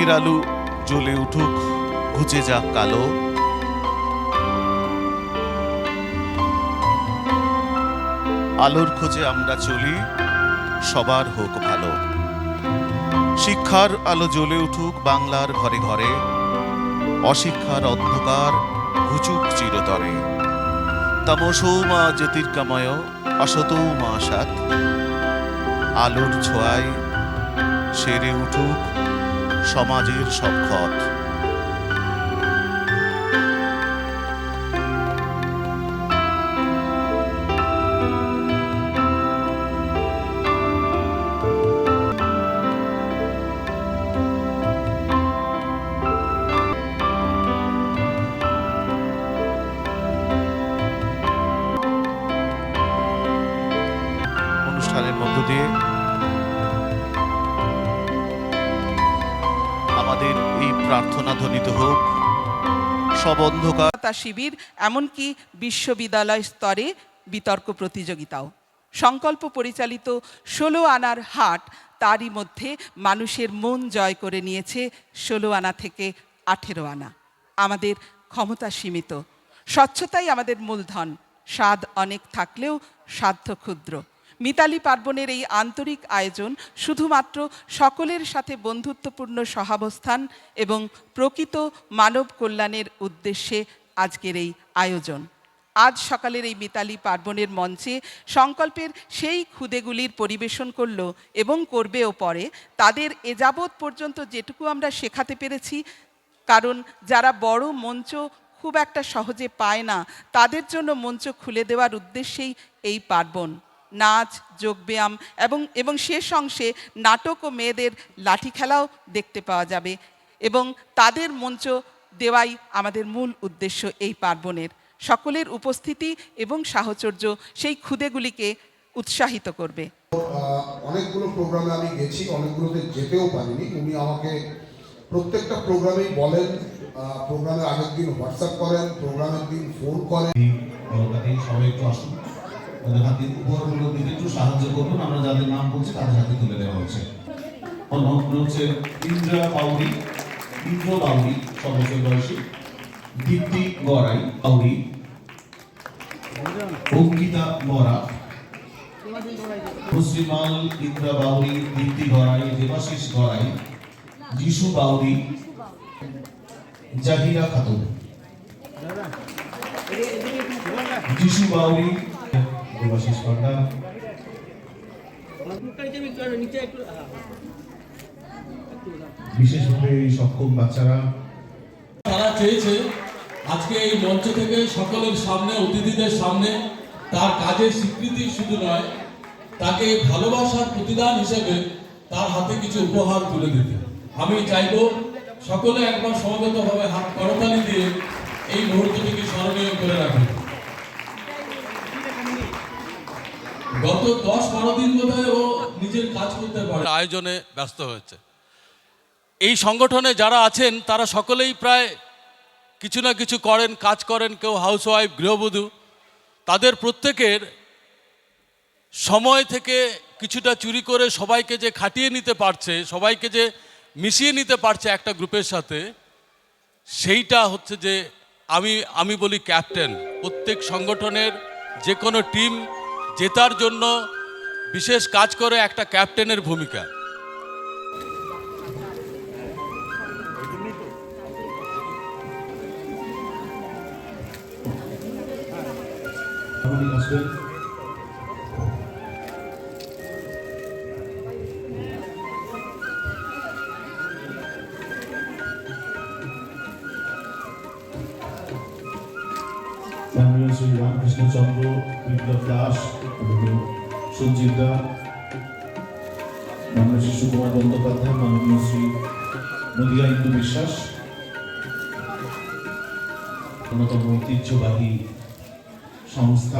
মনের আলু জ্বলে উঠুক, ঘুচে যাক কালো। আলোর খোঁজে আমরা চলি, সবার হোক ভালো। শিক্ষার আলো জ্বলে উঠুক বাংলার ঘরে ঘরে, অশিক্ষার অন্ধকার ঘুচুক চিরতরে। তামসৌ মা জ্যোতির্কাময় অসতৌ মা সাত। আলোর ছোঁয়ায় সেরে উঠুক সমাজের সব ক্ষত অনুষ্ঠানের মধ্য দিয়ে আমাদের এই প্রার্থনা ধ্বনিত হোক। সব অন্ধকার শিবির, এমনকি বিশ্ববিদ্যালয় স্তরে বিতর্ক প্রতিযোগিতাও। সংকল্প পরিচালিত ষোলো আনার হাট তারই মধ্যে মানুষের মন জয় করে নিয়েছে ষোলো আনা থেকে আঠেরো আনা। আমাদের ক্ষমতা সীমিত। স্বচ্ছতাই আমাদের মূলধন। স্বাদ অনেক থাকলেও সাধ্য ক্ষুদ্র। মিতালি পার্বণের এই আন্তরিক আয়োজন শুধুমাত্র সকলের সাথে বন্ধুত্বপূর্ণ সহাবস্থান এবং প্রকৃত মানব কল্যাণের উদ্দেশ্যে আজকের এই আয়োজন। আজ সকালের এই মিতালি পার্বণের মঞ্চে সংকল্পের সেই ক্ষুদেগুলির পরিবেশন করল এবং করবেও পরে তাদের এ যাবৎ পর্যন্ত যেটুকু আমরা শেখাতে পেরেছি, কারণ যারা বড় মঞ্চ খুব একটা সহজে পায় না, তাদের জন্য মঞ্চ খুলে দেওয়ার উদ্দেশ্যেই এই পার্বণ। নাচ যোগব্যায়াম এবং এবং শেষ অংশে নাটক ও মেয়েদের লাঠি খেলাও দেখতে পাওয়া যাবে এবং তাদের মঞ্চ দেওয়াই আমাদের মূল উদ্দেশ্য এই পার্বণের। সকলের উপস্থিতি এবং সাহচর্য সেই খুদেগুলিকে উৎসাহিত করবে। অনেকগুলো প্রোগ্রামে আমি গেছি অনেকগুলোতে যেতেও পারিনি। উনি আমাকে প্রত্যেকটা প্রোগ্রামেই বলেন প্রোগ্রামের আগের দিন হোয়াটসঅ্যাপ করেন প্রোগ্রামের দিন ফোন করেন। সবাই একটু আসুন। ওদের হাতে উপহারগুলোর দিকে একটু সাহায্য করুন, আমরা যাদের নাম বলছি তাদের হাতে তুলে দেওয়া হচ্ছে। হচ্ছে ইন্দ্রা বাউরি ইন্দ্র বাউরি ছ বছর বয়সী, দীপ্তি গড়াই বাউরি অঙ্কিতা মরা পশ্চিমাল ইন্দ্রা বাউরি দীপ্তি গড়াই, দেবাশিস গড়াই, যিশু বাউরি জাহিরা খাতুন। যিশু বাউরি দেবাশিস পান্ডা বিশেষভাবে এই সক্ষম বাচ্চারা। তারা চেয়েছে আজকে এই মঞ্চ থেকে সকলের সামনে, অতিথিদের সামনে তার কাজের স্বীকৃতি শুধু নয়, তাকে ভালোবাসার প্রতিদান হিসেবে তার হাতে কিছু উপহার তুলে দিতে। আমি চাইব সকলে একবার সমবেতভাবে হাত করতালি দিয়ে এই মুহূর্তটিকে স্মরণীয় করে রাখুন। গত দশ বারো দিন ও নিজের কাজ করতে পারে। আয়োজনে ব্যস্ত হয়েছে। এই সংগঠনে যারা আছেন, তারা সকলেই প্রায় কিছু না কিছু করেন, কাজ করেন, কেউ হাউসওয়াইফ গৃহবধূ। তাদের প্রত্যেকের সময় থেকে কিছুটা চুরি করে সবাইকে যে খাটিয়ে নিতে পারছে, সবাইকে যে মিশিয়ে নিতে পারছে একটা গ্রুপের সাথে, সেইটা হচ্ছে যে আমি আমি বলি ক্যাপ্টেন প্রত্যেক সংগঠনের যে কোনো টিম জেতার জন্য বিশেষ কাজ করে একটা ক্যাপ্টেনের ভূমিকা। শ্রী রামকৃষ্ণচন্দ্র বিপ্লব দাস সঞ্জীব দা মাননীয় শিশু কুমার বন্দ্যোপাধ্যায় মাননীয় শ্রী নদিয়া ইন্দু বিশ্বাস অন্যতম ঐতিহ্যবাহী সংস্থা